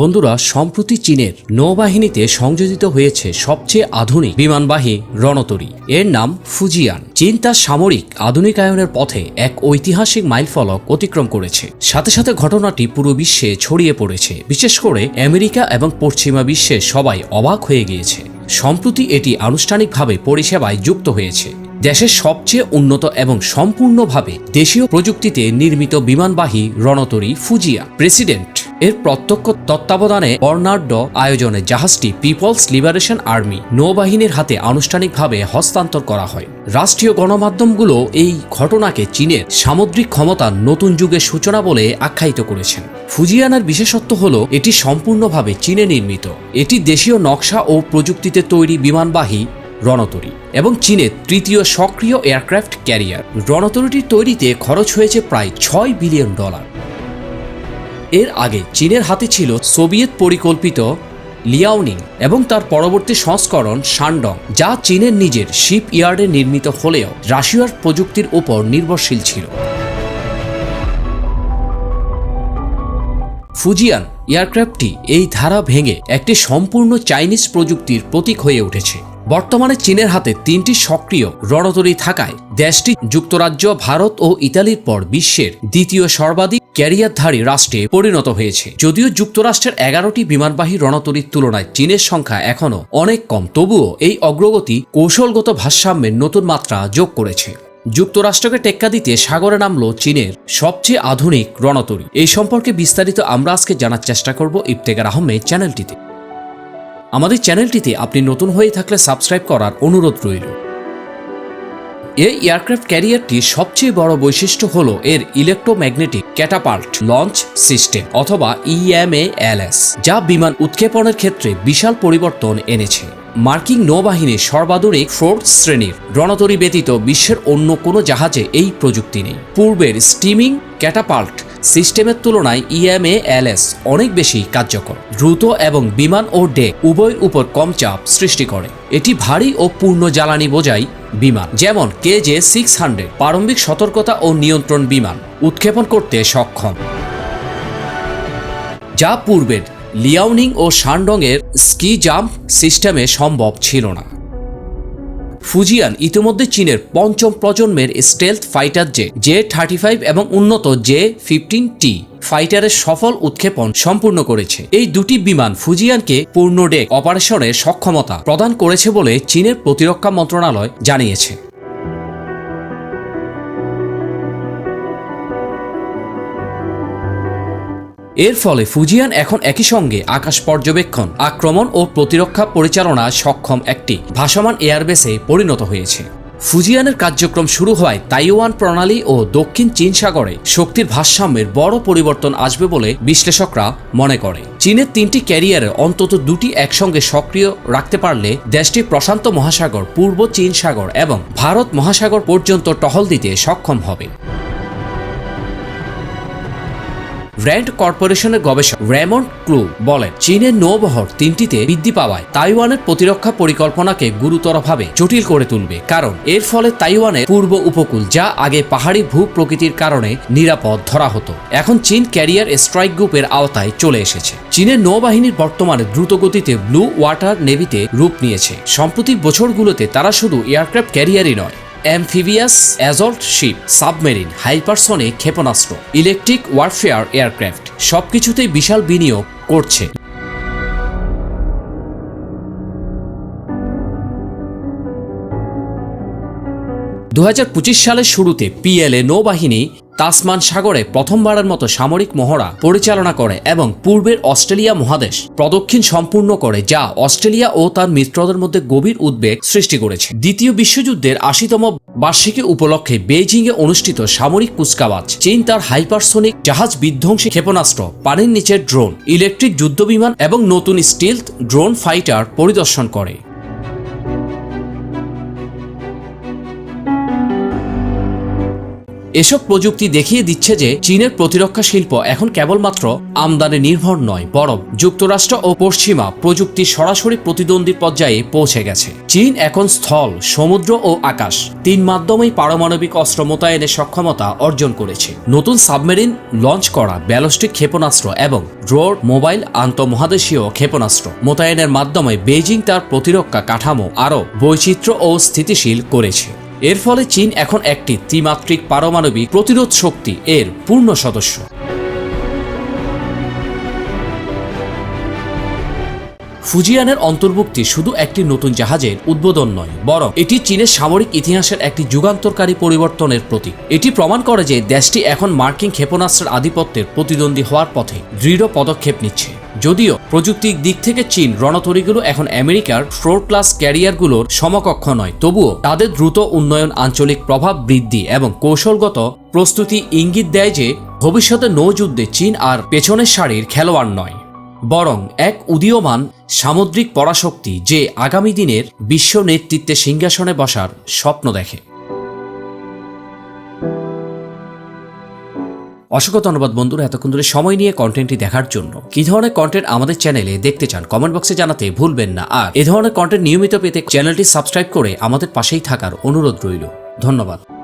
বন্ধুরা, সম্প্রতি চীনের নৌবাহিনীতে সংযোজিত হয়েছে সবচেয়ে আধুনিক বিমানবাহী রণতরী। এর নাম ফুজিয়ান। চীন তার সামরিক আধুনিকায়নের পথে এক ঐতিহাসিক মাইলফলক অতিক্রম করেছে। সাথে সাথে ঘটনাটি পুরো বিশ্বে ছড়িয়ে পড়েছে। বিশেষ করে আমেরিকা এবং পশ্চিমা বিশ্বে সবাই অবাক হয়ে গিয়েছে। সম্প্রতি এটি আনুষ্ঠানিকভাবে পরিষেবায় যুক্ত হয়েছে। দেশের সবচেয়ে উন্নত এবং সম্পূর্ণভাবে দেশীয় প্রযুক্তিতে নির্মিত বিমানবাহী রণতরী ফুজিয়া প্রেসিডেন্ট এর প্রত্যক্ষ তত্ত্বাবধানে বর্ণাঢ্য আয়োজনে জাহাজটি পিপলস লিবারেশন আর্মি নৌবাহিনীর হাতে আনুষ্ঠানিকভাবে হস্তান্তর করা হয়। রাষ্ট্রীয় গণমাধ্যমগুলো এই ঘটনাকে চীনের সামুদ্রিক ক্ষমতার নতুন যুগের সূচনা বলে আখ্যায়িত করেছেন। ফুজিয়ানার বিশেষত্ব হল, এটি সম্পূর্ণভাবে চীনে নির্মিত। এটি দেশীয় নকশা ও প্রযুক্তিতে তৈরি বিমানবাহী রণতরী এবং চীনের তৃতীয় সক্রিয় এয়ারক্রাফট ক্যারিয়ার। রণতরীটির তৈরিতে খরচ হয়েছে প্রায় ছয় বিলিয়ন ডলার। এর আগে চীনের হাতে ছিল সোভিয়েত পরিকল্পিত লিয়াওনিং এবং তার পরবর্তী সংস্করণ শানডং, যা চীনের নিজের শিপ ইয়ার্ডে নির্মিত হলেও রাশিয়ার প্রযুক্তির উপর নির্ভরশীল ছিল। ফুজিয়ান এয়ারক্রাফটটি এই ধারা ভেঙে একটি সম্পূর্ণ চাইনিজ প্রযুক্তির প্রতীক হয়ে উঠেছে। বর্তমানে চীনের হাতে তিনটি সক্রিয় রণতরী থাকায় দেশটি যুক্তরাজ্য, ভারত ও ইতালির পর বিশ্বের দ্বিতীয় সর্বাধিক ক্যারিয়ারধারী রাষ্ট্রে পরিণত হয়েছে। যদিও যুক্তরাষ্ট্রের এগারোটি বিমানবাহী রণতরীর তুলনায় চীনের সংখ্যা এখনও অনেক কম, তবুও এই অগ্রগতি কৌশলগত ভারসাম্যের নতুন মাত্রা যোগ করেছে। যুক্তরাষ্ট্রকে টেক্কা দিতে সাগরে নামলো চীনের সবচেয়ে আধুনিক রণতরী। এই সম্পর্কে বিস্তারিত আমরা আজকে জানার চেষ্টা করব ইফতেকার আহমেদ চ্যানেলটিতে। আমাদের চ্যানেলটিতে আপনি নতুন হয়ে থাকলে সাবস্ক্রাইব করার অনুরোধ রইল। এই এয়ারক্রাফট ক্যারিয়ারটি সবচেয়ে বড় বৈশিষ্ট্য হল এর ইলেকট্রোম্যাগনেটিক ক্যাটাপাল্ট লঞ্চ সিস্টেম অথবা E ইএমএএলএস যা বিমান উৎক্ষেপণের ক্ষেত্রে বিশাল পরিবর্তন এনেছে। মার্কিন নৌবাহিনীর সর্বাধুনিক ফোর্থ শ্রেণির রণতরী ব্যতীত বিশ্বের অন্য কোনো জাহাজে এই প্রযুক্তি নেই। পূর্বের স্টিমিং ক্যাটাপাল্ট সিস্টেমের তুলনায় E ইএমএএলএস অনেক বেশি কার্যকর, দ্রুত এবং বিমান ও ডেক উভয়ের উপর কম চাপ সৃষ্টি করে। এটি ভারী ও পূর্ণ জ্বালানি বোঝাই বিমান, যেমন কে জে সিক্স হান্ড্রেড, প্রারম্ভিক সতর্কতা ও নিয়ন্ত্রণ বিমান, উৎক্ষেপণ করতে সক্ষম। যা পূর্বের লিয়াওনিং ও শানডংয়ের স্কি জাম্প সিস্টেমে সম্ভব ছিল না। ফুজিয়ান ইতিমধ্যে চীনের পঞ্চম প্রজন্মের stealth fighter J J thirty five এবং উন্নত জে ফিফটিন টি ফাইটারের সফল উৎক্ষেপণ সম্পূর্ণ করেছে। এই দুটি বিমান ফুজিয়ানকে পূর্ণ ডেক অপারেশনের সক্ষমতা প্রদান করেছে বলে চীনের প্রতিরক্ষা মন্ত্রণালয় জানিয়েছে। এর ফলে ফুজিয়ান এখন একই সঙ্গে আকাশ পর্যবেক্ষণ, আক্রমণ ও প্রতিরক্ষা পরিচালনা সক্ষম একটি ভাসমান এয়ারবেসে পরিণত হয়েছে। ফুজিয়ানের কার্যক্রম শুরু হওয়ায় তাইওয়ান প্রণালী ও দক্ষিণ চীন সাগরে। শক্তির ভারসাম্যের বড় পরিবর্তন আসবে বলে বিশ্লেষকরা মনে করে। চীনের তিনটি ক্যারিয়ারে অন্তত দুটি একসঙ্গে সক্রিয় রাখতে পারলে দেশটি প্রশান্ত মহাসাগর, পূর্ব চীন সাগর এবং ভারত মহাসাগর পর্যন্ত টহল দিতে সক্ষম হবে। র্যান্ড কর্পোরেশনের গবেষক র্যামন্ড ক্লু বলেন, চীনের নৌবহর তিনটিতে বৃদ্ধি পাওয়ায় তাইওয়ানের প্রতিরক্ষা পরিকল্পনাকে গুরুতরভাবে জটিল করে তুলবে। কারণ, এর ফলে তাইওয়ানের পূর্ব উপকূল যা আগে পাহাড়ি ভূ প্রকৃতির কারণে নিরাপদ ধরা হতো, এখন চীন ক্যারিয়ার স্ট্রাইক গ্রুপের আওতায় চলে এসেছে। চীনের নৌবাহিনীর বর্তমানে দ্রুতগতিতে ব্লু ওয়াটার নেভিতে রূপ নিয়েছে। সাম্প্রতিক বছরগুলোতে তারা শুধু এয়ারক্রাফট ক্যারিয়ারই নয় amphibious, assault ship, submarine hypersonic ক্ষেপণাস্ত্র, ইলেকট্রিক ওয়ারফেয়ার এয়ারক্রাফট, সবকিছুতেই বিশাল বিনিয়োগ করছে। দু হাজার পঁচিশ সালের শুরুতে পিএলএ নৌবাহিনী তাসমান সাগরে প্রথমবারের মতো সামরিক মহড়া পরিচালনা করে এবং পূর্বের অস্ট্রেলিয়া মহাদেশ প্রদক্ষিণ সম্পূর্ণ করে যা অস্ট্রেলিয়া ও তার মিত্রদের মধ্যে গভীর উদ্বেগ সৃষ্টি করেছে। দ্বিতীয় বিশ্বযুদ্ধের আশিতম বার্ষিকী উপলক্ষে বেইজিংয়ে অনুষ্ঠিত সামরিক কুচকাওয়াজ, চীন তার হাইপারসোনিক জাহাজ বিধ্বংসী ক্ষেপণাস্ত্র, পানির নিচের ড্রোন, ইলেকট্রিক যুদ্ধবিমান এবং নতুন স্টিলথ ড্রোন ফাইটার পরিদর্শন করে। এসব প্রযুক্তি দেখিয়ে দিচ্ছে যে চীনের প্রতিরক্ষা শিল্প এখন কেবলমাত্র আমদানি নির্ভর নয়, বরং যুক্তরাষ্ট্র ও পশ্চিমা প্রযুক্তি সরাসরি প্রতিদ্বন্দ্বীর পর্যায়ে পৌঁছে গেছে। চীন এখন স্থল, সমুদ্র ও আকাশ, তিন মাধ্যমেই পারমাণবিক অস্ত্র মোতায়েনের সক্ষমতা অর্জন করেছে। নতুন সাবমেরিন লঞ্চ করা, ব্যালস্টিক ক্ষেপণাস্ত্র এবং ড্রোর মোবাইল আন্তঃমহাদেশীয় ক্ষেপণাস্ত্র মোতায়েনের মাধ্যমে বেজিং তার প্রতিরক্ষা কাঠামো আরও বৈচিত্র্য ও স্থিতিশীল করেছে। এর ফলে চীন এখন একটি ত্রিমাত্রিক পারমাণবিক প্রতিরোধ শক্তি এর পূর্ণ সদস্য। ফুজিয়ানের অন্তর্ভুক্তি শুধু একটি নতুন জাহাজের উদ্বোধন নয়, বরং এটি চীনের সামরিক ইতিহাসের একটি যুগান্তরকারী পরিবর্তনের প্রতীক। এটি প্রমাণ করে যে দেশটি এখন মার্কিন ক্ষেপণাস্ত্রের আধিপত্যের প্রতিদ্বন্দ্বী হওয়ার পথে দৃঢ় পদক্ষেপ নিচ্ছে। যদিও প্রযুক্তির দিক থেকে চীন রণতরীগুলো এখন আমেরিকার ফ্লোর ক্লাস ক্যারিয়ারগুলোর সমকক্ষ নয়, তবুও তাদের দ্রুত উন্নয়ন, আঞ্চলিক প্রভাব বৃদ্ধি এবং কৌশলগত প্রস্তুতি ইঙ্গিত দেয় যে ভবিষ্যতে নৌযুদ্ধে চীন আর পেছনের সারির খেলোয়াড় নয়। বরং এক উদীয়মান সামুদ্রিক পরাশক্তি যে আগামী দিনের বিশ্ব নেতৃত্বে সিংহাসনে বসার স্বপ্ন দেখে। অসংখ্য ধন্যবাদ বন্ধুরা এতক্ষণ ধরে সময় নিয়ে কন্টেন্টটি দেখার জন্য। কি ধরনের কন্টেন্ট আমাদের চ্যানেলে দেখতে চান কমেন্ট বক্সে জানাতে ভুলবেন না। আর এ ধরনের কন্টেন্ট নিয়মিত পেতে চ্যানেলটি সাবস্ক্রাইব করে আমাদের পাশেই থাকার অনুরোধ রইল। ধন্যবাদ।